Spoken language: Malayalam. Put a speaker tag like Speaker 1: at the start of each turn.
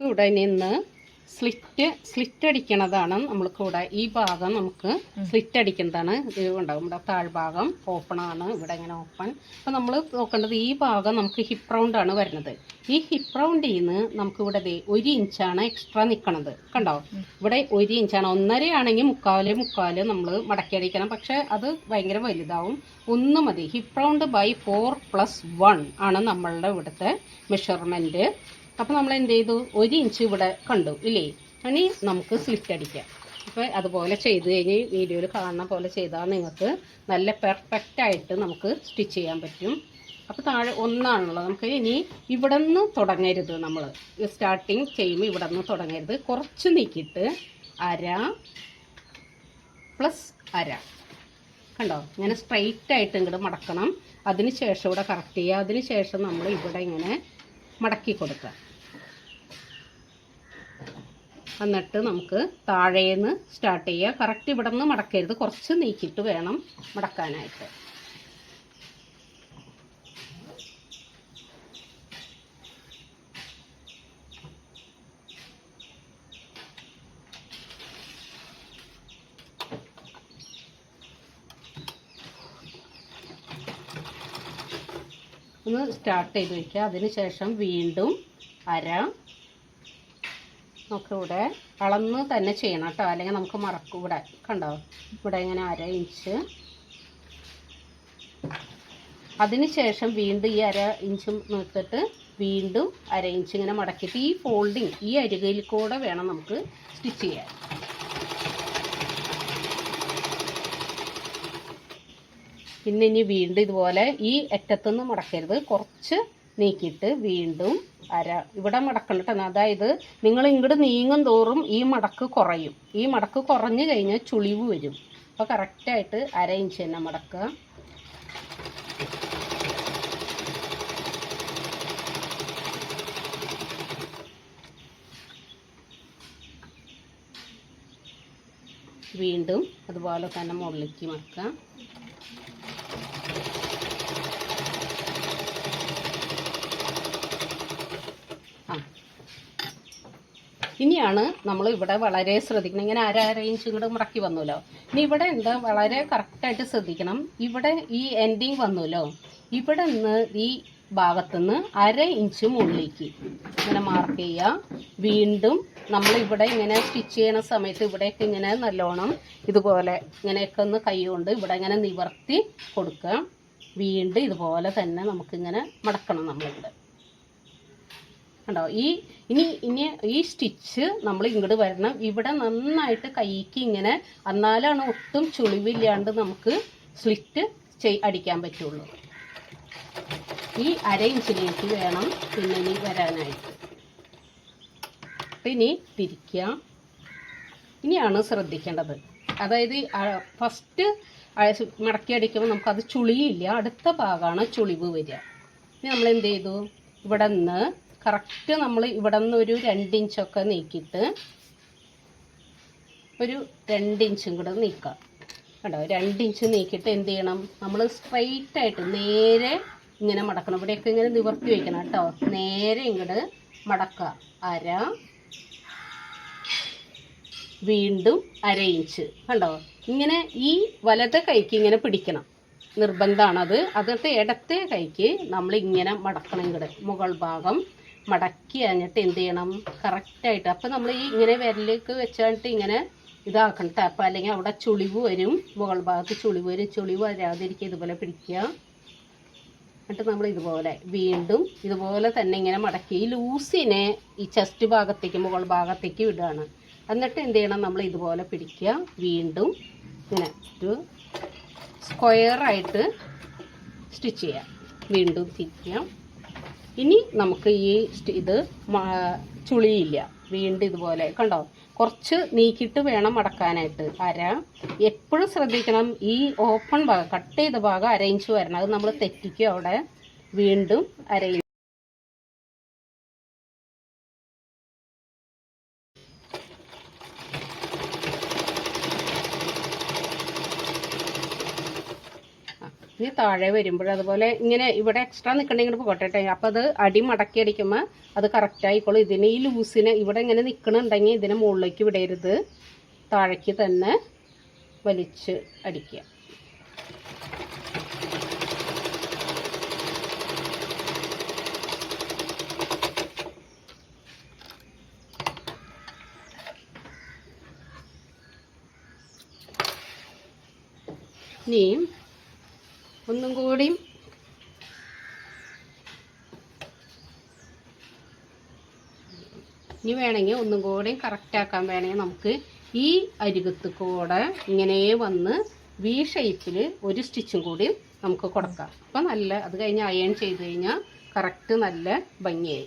Speaker 1: ഇവിടെ നിന്ന് സ്ലിറ്റ് സ്ലിറ്റ് അടിക്കണതാണ് നമ്മൾക്ക് ഇവിടെ ഈ ഭാഗം നമുക്ക് സ്ലിറ്റ് അടിക്കുന്നതാണ് ഇത് ഉണ്ടാവും ഇവിടെ താഴ്ഭാഗം ഓപ്പണാണ് ആണ്. ഇവിടെ ഇങ്ങനെ ഓപ്പൺ അപ്പോൾ നമ്മൾ നോക്കേണ്ടത് ഈ ഭാഗം നമുക്ക് ഹിപ്പ് റൗണ്ട് ആണ് വരുന്നത്. ഈ ഹിപ്പ് റൗണ്ടിൽ നിന്ന് നമുക്ക് ഇവിടെ ഒരു ഇഞ്ചാണ് എക്സ്ട്രാ നിൽക്കണത് കണ്ടോ? ഇവിടെ ഒരു ഇഞ്ചാണ് ഒന്നര ആണെങ്കിൽ മുക്കാൽ മുക്കാൽ നമ്മൾ മടക്കി അടിക്കണം. പക്ഷേ അത് ഭയങ്കര വലുതാവും. ഒന്ന് മതി. Hip round by four plus one ആണ് നമ്മളുടെ ഇവിടുത്തെ മെഷർമെന്റ് അപ്പോൾ നമ്മൾ എന്ത് ചെയ്തു ഒരു ഇഞ്ച് ഇവിടെ കണ്ടു ഇല്ലേ? ഇനി നമുക്ക് സ്ലിറ്റ് അടിക്കാം. അപ്പോൾ അതുപോലെ ചെയ്ത് കഴിഞ്ഞ് വീഡിയോയിൽ കാണുന്ന പോലെ ചെയ്താൽ നിങ്ങൾക്ക് നല്ല പെർഫെക്റ്റ് ആയിട്ട് നമുക്ക് സ്റ്റിച്ച് ചെയ്യാൻ പറ്റും. അപ്പോൾ താഴെ ഒന്നാണുള്ളത്. നമുക്ക് ഇനി ഇവിടെ നിന്ന് തുടങ്ങരുത് നമ്മൾ സ്റ്റാർട്ടിങ് ചെയ്യുമ്പോൾ ഇവിടെ നിന്ന് തുടങ്ങരുത്. കുറച്ച് നീക്കിയിട്ട് അര പ്ലസ് അര. കണ്ടോ? ഇങ്ങനെ സ്ട്രൈറ്റ് ആയിട്ട് ഇങ്ങോട്ട് മടക്കണം. അതിന് ശേഷം ഇവിടെ കറക്റ്റ് ചെയ്യുക അതിന് ശേഷം നമ്മൾ ഇവിടെ ഇങ്ങനെ മടക്കി കൊടുക്കുക. എന്നിട്ട് നമുക്ക് താഴേന്ന് സ്റ്റാർട്ട് ചെയ്യുക. കറക്റ്റ് ഇവിടെ നിന്ന് മടക്കരുത്. കുറച്ച് നീക്കിയിട്ട് വേണം മടക്കാനായിട്ട്. ഒന്ന് സ്റ്റാർട്ട് ചെയ്ത് വയ്ക്കുക അതിന് ശേഷം വീണ്ടും അര. നമുക്കിവിടെ അളന്ന് തന്നെ ചെയ്യണം കേട്ടോ. അല്ലെങ്കിൽ നമുക്ക് മറക്കും. ഇവിടെ കണ്ടോ? ഇവിടെ ഇങ്ങനെ അര ഇഞ്ച്. അതിന് ശേഷം വീണ്ടും ഈ അര ഇഞ്ച് നിർത്തിട്ട് വീണ്ടും അര ഇഞ്ച് ഇങ്ങനെ മടക്കിയിട്ട് ഈ ഫോൾഡിങ് ഈ അരികയിൽ കൂടെ വേണം നമുക്ക് സ്റ്റിച്ച് ചെയ്യാൻ. പിന്നെ ഇനി വീണ്ടും ഇതുപോലെ ഈ അറ്റത്തുനിന്ന് മടക്കരുത്. കുറച്ച് നീക്കിയിട്ട് വീണ്ടും അര ഇവിടെ മടക്കണം കേട്ടോ. അതായത് നിങ്ങൾ ഇങ്ങോട്ട് നീങ്ങും തോറും ഈ മടക്ക് കുറയും. ഈ മടക്ക് കുറഞ്ഞു കഴിഞ്ഞാൽ ചുളിവ് വരും. അപ്പോൾ കറക്റ്റായിട്ട് അര ഇഞ്ച് തന്നെ മടക്കുക. വീണ്ടും അതുപോലെ തന്നെ മുകളിലേക്ക് മടക്കുക. ഇനിയാണ് നമ്മൾ ഇവിടെ വളരെ ശ്രദ്ധിക്കണം. ഇങ്ങനെ അര അര ഇഞ്ച് ഇങ്ങോട്ട് മുറക്കി വന്നല്ലോ ഇനി ഇവിടെ എന്താ വളരെ കറക്റ്റായിട്ട് ശ്രദ്ധിക്കണം. ഇവിടെ ഈ എൻഡിങ് വന്നല്ലോ ഇവിടെ നിന്ന് ഈ ഭാഗത്തുനിന്ന് അര ഇഞ്ച് മുകളിലേക്ക് ഇങ്ങനെ മാർക്ക് ചെയ്യുക. വീണ്ടും നമ്മൾ ഇവിടെ ഇങ്ങനെ സ്റ്റിച്ച് ചെയ്യുന്ന സമയത്ത് ഇവിടെയൊക്കെ ഇങ്ങനെ നല്ലോണം ഇതുപോലെ ഇങ്ങനെയൊക്കെ ഒന്ന് കൈ കൊണ്ട് ഇവിടെ ഇങ്ങനെ നിവർത്തി കൊടുക്കുക. വീണ്ടും ഇതുപോലെ തന്നെ നമുക്കിങ്ങനെ മടക്കണം നമ്മളിവിടെ. കണ്ടോ? ഈ ഇനി ഇനി ഈ സ്റ്റിച്ച് നമ്മൾ ഇങ്ങോട്ട് വരണം. ഇവിടെ നന്നായിട്ട് കൈക്ക് ഇങ്ങനെ എന്നാലാണ് ഒട്ടും ചുളിവില്ലാണ്ട് നമുക്ക് സ്ലിറ്റ് ചെയ് അടിക്കാൻ പറ്റുള്ളൂ. ഈ അര ഇഞ്ചിലേക്ക് വേണം പിന്നെ ഇനി വരാനായിട്ട്. ഇനി തിരിക്കുക ഇനിയാണ് ശ്രദ്ധിക്കേണ്ടത്. അതായത് ഫസ്റ്റ് മടക്കി അടിക്കുമ്പോൾ നമുക്കത് ചുളിയില്ല. അടുത്ത ഭാഗമാണ് ചുളിവ് വരിക ഇനി നമ്മൾ എന്ത് ചെയ്തു ഇവിടെ നിന്ന് കറക്റ്റ് നമ്മൾ ഇവിടെ നിന്ന് ഒരു രണ്ടിഞ്ചൊക്കെ നീക്കിയിട്ട് ഒരു രണ്ടിഞ്ചും കൂടെ നീക്കാം. കണ്ടോ? രണ്ടിഞ്ച് നീക്കിയിട്ട് എന്ത് ചെയ്യണം? നമ്മൾ സ്ട്രെയിറ്റ് ആയിട്ട് നേരെ ഇങ്ങനെ മടക്കണം. ഇവിടെയൊക്കെ ഇങ്ങനെ നിവർത്തി വയ്ക്കണം കേട്ടോ. നേരെ ഇങ്ങോട്ട് മടക്കുക. അര വീണ്ടും അര ഇഞ്ച് കണ്ടോ? ഇങ്ങനെ ഈ വലത്തെ കൈക്ക് ഇങ്ങനെ പിടിക്കണം. നിർബന്ധമാണത്. അതിനകത്ത് ഇടത്തെ കൈക്ക് നമ്മൾ ഇങ്ങനെ മടക്കണം ഇങ്ങോട്ട് മുകൾ ഭാഗം മടക്കി കഴിഞ്ഞിട്ട് എന്ത് ചെയ്യണം? കറക്റ്റായിട്ട് അപ്പം നമ്മൾ ഈ ഇങ്ങനെ വിരലേക്ക് വെച്ചിട്ട് ഇങ്ങനെ ഇതാക്കണം ടാപ്പ് അല്ലെങ്കിൽ അവിടെ ചുളിവ് വരും. മുകൾ ഭാഗത്ത് ചുളിവ് വരും. ചുളിവ് വരാതിരിക്കുക ഇതുപോലെ പിടിക്കുക. എന്നിട്ട് നമ്മൾ ഇതുപോലെ വീണ്ടും ഇതുപോലെ തന്നെ ഇങ്ങനെ മടക്കി. ഈ ലൂസിനെ ഈ ചെസ്റ്റ് ഭാഗത്തേക്ക് മുകൾ ഭാഗത്തേക്ക് വിടുകയാണ് എന്നിട്ട് എന്ത് ചെയ്യണം? നമ്മൾ ഇതുപോലെ പിടിക്കുക. വീണ്ടും ഇങ്ങനെ ഒരു സ്ക്വയറായിട്ട് സ്റ്റിച്ച് ചെയ്യാം വീണ്ടും തിരിക്കാം ഇനി നമുക്ക് ഈ ഇത് ചുളിയില്ല. വീണ്ടും ഇതുപോലെ കണ്ടോ? കുറച്ച് നീക്കിയിട്ട് വേണം അടക്കാനായിട്ട്. അര. എപ്പോഴും ശ്രദ്ധിക്കണം. ഈ ഓപ്പൺ ഭാഗം കട്ട് ചെയ്ത ഭാഗം അര ഇഞ്ച് വരണം. അത് നമ്മൾ തെറ്റിക്കും അവിടെ? വീണ്ടും അര ഇനി താഴെ വരുമ്പോൾ അതുപോലെ ഇങ്ങനെ ഇവിടെ എക്സ്ട്രാ നിൽക്കണമെങ്കിൽ പോകട്ടെ കേട്ടോ അപ്പോൾ അത് അടി മടക്കി അടിക്കുമ്പോൾ അത് കറക്റ്റായിക്കോളും ഇതിന് ഈ ലൂസിന് ഇവിടെ ഇങ്ങനെ നിൽക്കണുണ്ടെങ്കിൽ ഇതിനെ മുകളിലേക്ക് വിടരുത്. താഴേക്ക് തന്നെ വലിച്ച് അടിക്കുക. ഇനിയും ഒന്നും കൂടി. ഇനി വേണമെങ്കിൽ ഒന്നും കൂടി കറക്റ്റ് ആക്കാൻ വേണമെങ്കിൽ നമുക്ക് ഈ അരികത്ത് കൂടെ ഇങ്ങനെ വന്ന് വി ഷേപ്പിൽ ഒരു സ്റ്റിച്ചും കൂടി നമുക്ക് കൊടുക്കാം. അപ്പം നല്ല അത് കഴിഞ്ഞ് അയൺ ചെയ്ത് കഴിഞ്ഞാൽ കറക്റ്റ് നല്ല ഭംഗിയായി.